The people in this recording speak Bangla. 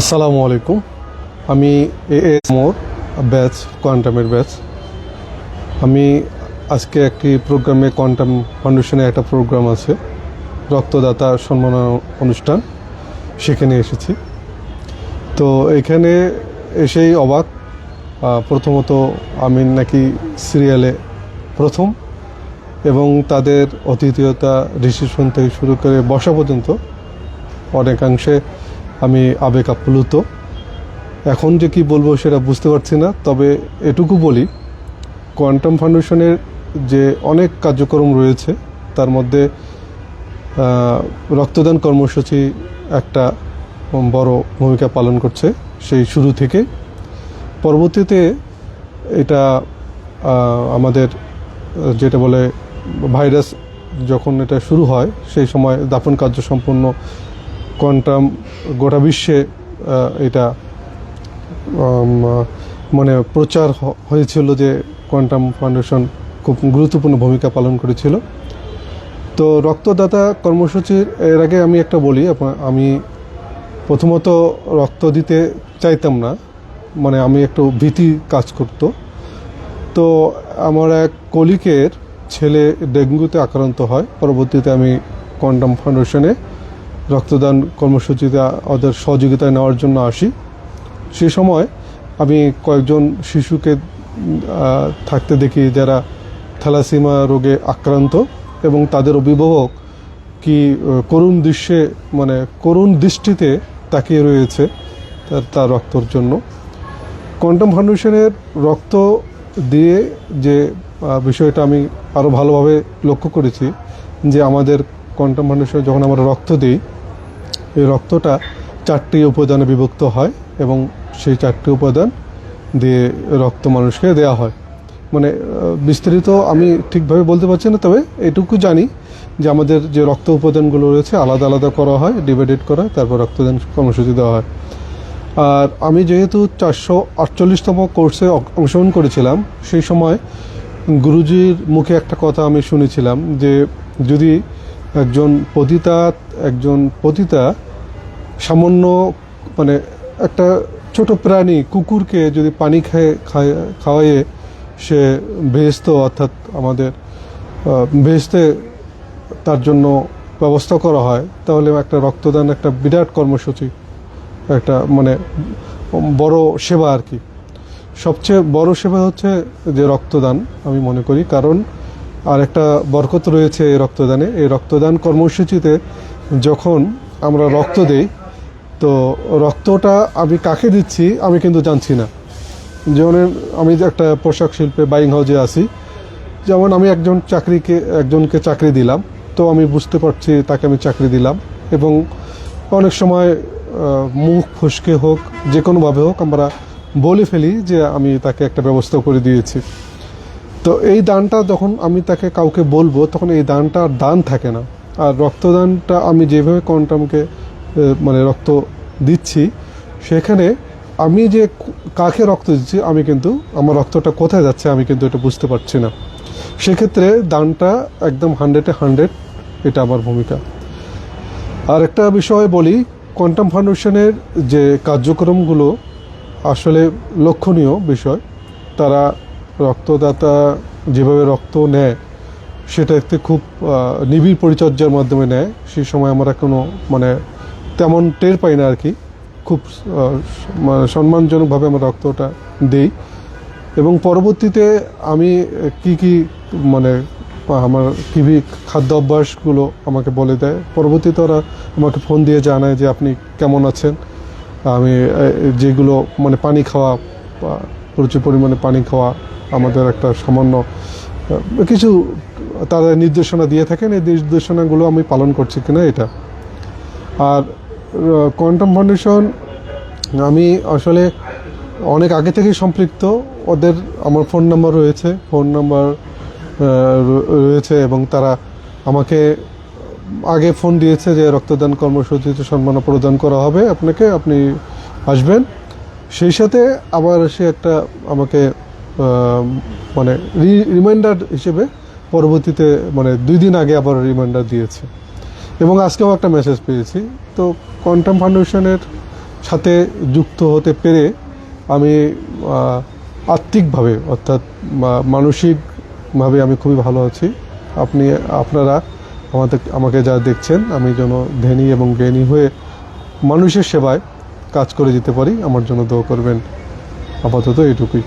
আসসালামু আলাইকুম। আমি এ এস মোর, ব্যাচ, কোয়ান্টামের ব্যাচ। আমি আজকে একটি প্রোগ্রামে কোয়ান্টাম ফাউন্ডেশনে একটা প্রোগ্রাম আছে, রক্তদাতা সম্মাননা অনুষ্ঠান। সেখানে এসেছি। তো এখানে এসেই অবাক প্রথমত আমি নাকি সিরিয়ালে প্রথম এবং তাদের অতিথিয়তা রিসিপশন থেকে শুরু করে বসা পর্যন্ত অনেকাংশে আমি আবেগ আপ্লুত। এখন যে কি বলব সেটা বুঝতে পারছি না, তবে এটুকু বলি, কোয়ান্টাম ফাউন্ডেশনের যে অনেক কার্যক্রম রয়েছে, তার মধ্যে রক্তদান কর্মসূচি একটা বড় ভূমিকা পালন করছে সেই শুরু থেকে। পরবর্তীতে এটা আমাদের, যেটা বলে ভাইরাস যখন এটা শুরু হয়, সেই সময় দাফন কার্য সম্পন্ন কোয়ান্টাম গোটা বিশ্বে এটা মানে প্রচার হয়েছিল যে কোয়ান্টাম ফাউন্ডেশন খুব গুরুত্বপূর্ণ ভূমিকা পালন করেছিল। তো রক্তদাতা কর্মসূচির এর আগে আমি একটা বলি আমি প্রথমত রক্ত দিতে চাইতাম না মানে আমি একটু ভীতি কাজ করতো। তো আমার এক কলিকের ছেলে ডেঙ্গুতে আক্রান্ত হয়, পরবর্তীতে আমি কোয়ান্টাম ফাউন্ডেশনে রক্তদান কর্মসূচিতে ওদের সহযোগিতা নেওয়ার জন্য আসি। সে সময় আমি কয়েকজন শিশুকে থাকতে দেখি যারা থ্যালাসিমা রোগে আক্রান্ত এবং তাদের অভিভাবক কি করুণ দৃশ্যে মানে করুণ দৃষ্টিতে তাকিয়ে রয়েছে তার তার রক্তর জন্য। কোয়ান্টাম ফাউন্ডেশনের রক্ত দিয়ে যে বিষয়টা আমি আরও ভালোভাবে লক্ষ্য করেছি যে আমাদের কোয়ান্টাম ফাউন্ডেশনে যখন আমরা রক্ত দিই এই রক্তটা চারটি উপাদানে বিভক্ত হয় এবং সেই চারটি উপাদান দিয়ে রক্ত মানুষকে দেওয়া হয়। মানে বিস্তারিত আমি ঠিকভাবে বলতে পারছি না, তবে এটুকু জানি যে আমাদের যে রক্ত উপাদানগুলো রয়েছে, আলাদা আলাদা করা হয়, ডিভাইডেড করা হয়, তারপর রক্তদান কর্মসূচি দেওয়া হয়। আর আমি যেহেতু চারশো আটচল্লিশতম কোর্সে অংশগ্রহণ করেছিলাম, সেই সময় গুরুজির মুখে একটা কথা আমি শুনেছিলাম যে যদি একজন পতিতা একজন পতিতা সামান্য মানে একটা ছোট প্রাণী কুকুরকে যদি পানি খায়, খায়- খাওয়াইয়ে সে ভেস্ত অর্থাৎ আমাদের ভেস্তে তার জন্য ব্যবস্থা করা হয়, তাহলে একটা রক্তদান, একটা বিরাট কর্মসূচি, একটা মানে বড় সেবা আর কি। সবচেয়ে বড় সেবা হচ্ছে যে রক্তদান, আমি মনে করি, কারণ আর একটা বরকত রয়েছে এই রক্তদানে। এই রক্তদান কর্মসূচিতে যখন আমরা রক্ত দেই তো রক্তটা আমি কাকে দিচ্ছি, আমি কিন্তু জানছি না। যেমন আমি একটা পোশাক শিল্পে বাইং হাউজে আছি, যেমন আমি একজন চাকরিকে, একজনকে চাকরি দিলাম, তো আমি বুঝতে পারছি তাকে আমি চাকরি দিলাম এবং অনেক সময় মুখ ফসকে হোক যে কোনোভাবে হোক আমরা বলে ফেলি যে আমি তাকে একটা ব্যবস্থা করে দিয়েছি। তো এই দানটা যখন আমি তাকে কাউকে বলব, তখন এই দানটা আর দান থাকে না। আর রক্তদানটা আমি যেভাবে কোয়ান্টামকে মানে রক্ত দিচ্ছি, সেখানে আমি যে কাকে রক্ত দিচ্ছি, আমি কিন্তু, আমার রক্তটা কোথায় যাচ্ছে, আমি কিন্তু এটা বুঝতে পারছি না। সেক্ষেত্রে দানটা একদম হান্ড্রেডে হান্ড্রেড, এটা আমার ভূমিকা। আর একটা বিষয় বলি, কোয়ান্টাম ফাউন্ডেশনের যে কার্যক্রমগুলো আসলে লক্ষণীয় বিষয়, তারা রক্তদাতা যেভাবে রক্ত নেয়, সেটা একটি খুব নিবিড় পরিচর্যার মাধ্যমে নেয়। সেই সময় আমরা কোনো মানে তেমন টের পাই না আর কি। খুব মানে সম্মানজনকভাবে আমরা রক্তটা দিই। এবং পরবর্তীতে আমি কি কি মানে আমার কী কী খাদ্য অভ্যাসগুলো আমাকে বলে দেয়। পরবর্তীতে ওরা আমাকে ফোন দিয়ে জানায় যে আপনি কেমন আছেন। আমি যেগুলো মানে পানি খাওয়া প্রচুর পরিমাণে পানি খাওয়া আমাদের একটা সামান্য কিছু তারা নির্দেশনা দিয়ে থাকেন। এই নির্দেশনাগুলো আমি পালন করছি কিনা এটা। আর কোয়ান্টাম ফাউন্ডেশন আমি আসলে অনেক আগে থেকেই সম্পৃক্ত। ওদের আমার ফোন নাম্বার রয়েছে ফোন নাম্বার রয়েছে এবং তারা আমাকে আগে ফোন দিয়েছে যে রক্তদান কর্মসূচিতে সম্মান প্রদান করা হবে, আপনাকে আপনি আসবেন। সেই সাথে আবার সে একটা আমাকে মানে রিমাইন্ডার হিসেবে পরবর্তীতে মানে দুই দিন আগে আবার রিমাইন্ডার দিয়েছে। এবং আজকেও একটা মেসেজ পেয়েছি। তো কোয়ান্টাম ফাউন্ডেশনের সাথে যুক্ত হতে পেরে আমি আত্মিকভাবে অর্থাৎ মানসিকভাবে আমি খুবই ভালো আছি। আপনি, আপনারা আমাদের, আমাকে যা দেখছেন, আমি যেন ধ্যানী এবং জ্ঞানী হয়ে মানুষের সেবায় কাজ করে যেতে পারি, আমার জন্য দোয়া করবেন। আপাতত এইটুকুই।